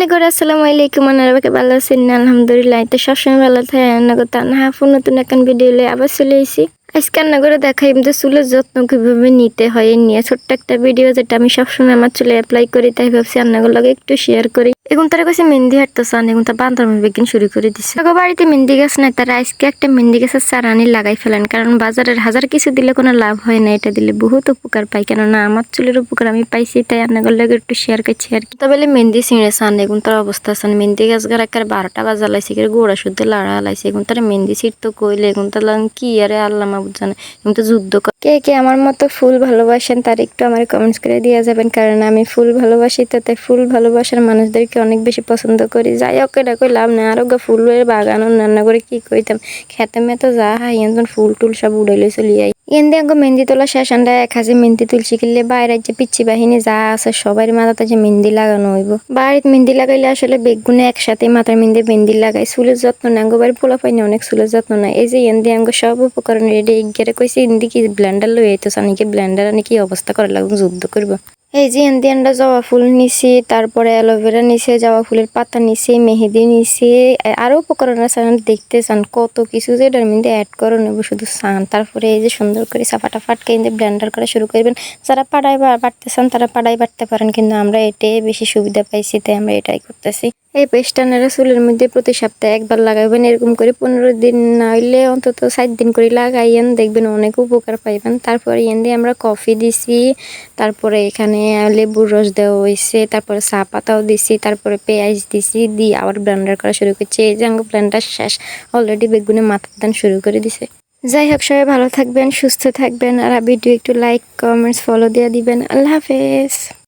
আসসালামু আলাইকুম। আনারাবাকে ভালো আছেন? আলহামদুলিল্লাহ তো সবসময় ভালো থাকে রান্না করতে না হাফু, নতুন এখন ভিডিও আবার চলে এসেছি আজকে রান্না করে দেখাই যে চুলের যত্ন কীভাবে নিতে হয় নিয়ে। ছোট্ট একটা ভিডিও যেটা আমি সবসময় আমার চুলে অ্যাপ্লাই করি, তাই ভাবছি রান্নাগুলো একটু শেয়ার করি। এখন তারা কাছে মেহেন্দি হাঁটতে চান, এখন তার বান্ধব বেগিন শুরু করে দিচ্ছে আগো বাড়িতে মেহেন্দি গাছ নাই, তারা আজকে একটা মেহেন্দি গাছের চারানি লাগাই ফেলেন, কারণ বাজারের হাজার কিছু দিলে কোনো লাভ হয় না, এটা দিলে বহুত উপকার পাই কেননা আমার চুলের উপকার আমি পাইছি, তাই রান্নাগুলো একটু শেয়ার করছি আর কি। তবে মেহেন্দি ছিঁড়ে চান, এখন তার অবস্থা আছেন মেহেন্দি গাছ গার একের বারোটা বাজা লাইছে গোড়া শুদ্ধ লাড়া লাইছে। এখন তারা মেহেন্দি ছিঁড়তো কইলে, এখন তার কি আরে আল্লাহ মাবুদ জানে। এখন তো যুদ্ধ। কে কে আমার মতো ফুল ভালোবাসেন তার একটু আমার কমেন্টস করে দিয়ে যাবেন, কারণ আমি ফুল ভালোবাসি, তাতে ফুল ভালোবাসার মানুষদেরকে অনেক বেশি পছন্দ করি। যাই হোক, এটা কই লাভ নেই আরও ফুলের বাগান রান্না করে কি কইতাম? খেতে মেয়ে তো যা হাই একজন ফুল টুল সব উড়াইলে চলি যাই এনদি আঙ্গ মেহেন্দি তোলা শেষ, আন্ডা এক হাজে মেহেন্দি তুলছি কিনলে বাইরের যে পিচ্ছি বাহিনী যা আছে সবার মাথাতে যে মেহেন্দি লাগানো হইব। বাড়িতে মেহেন্দি লাগাইলে আসলে বেগুনে একসাথে মাথার মেহেন্দি মেহেন্দি লাগাই। চুলের যত্ন না আঙ্গ বাড়ি পোলা পাইনি অনেক চুলের যত্ন না এই যে এন্দে আঙ্গ সব উপকরণ রেডি গেরে কইছে এনদি কি ব্লেন্ডার লই আইতো সানিকে ব্লেন্ডার আনি, কি অবস্থা করা লাগবে, যুদ্ধ করব। এই যে এনদি আন্ডা জবা ফুল নিছি, তারপরে অ্যালোভেরা নিছে, জবা ফুলের পাতা নিছি, মেহেদি নিছি আরও উপকরণ আছে দেখতে চান, কত কিছু যে এটার মধ্যে অ্যাড করে নেব, শুধু চান। তারপরে এই যে সুন্দর করে সাফাটা ফাটকে এনে ব্লেন্ডার করা শুরু করবেন। যারা পাড়ায় বাড়তে চান, তারা পাড়ায় বাড়তে পারেন, কিন্তু আমরা এটাই বেশি সুবিধা পাইছি, তাই আমরা এটাই করতেছি। এই পেস্টানেরা চুলের মধ্যে প্রতি সপ্তাহে একবার লাগাবেন এরকম করে পনেরো দিন না হইলে অন্তত সাত দিন করে লাগাইয়েন, দেখবেন অনেক উপকার পাইবেন। তারপরে এন দিয়ে আমরা কফি দিছি, তারপরে এখানে লেবুর রস দেওয়া হয়েছে তারপরে চা পাতাও দিছি, তারপরে পেঁয়াজ দিছি, দিয়ে আবার ব্লেন্ডার করা শুরু করছি। এই যে আমার ব্লেন্ডার শেষ অলরেডি বেগুনে মাথার দান শুরু করে দিছে। যাই হোক, সবাই ভালো থাকবেন, সুস্থ থাকবেন, আর ভিডিও একটু লাইক কমেন্টস ফলো দিয়ে দিবেন। আল্লাহ হাফেজ।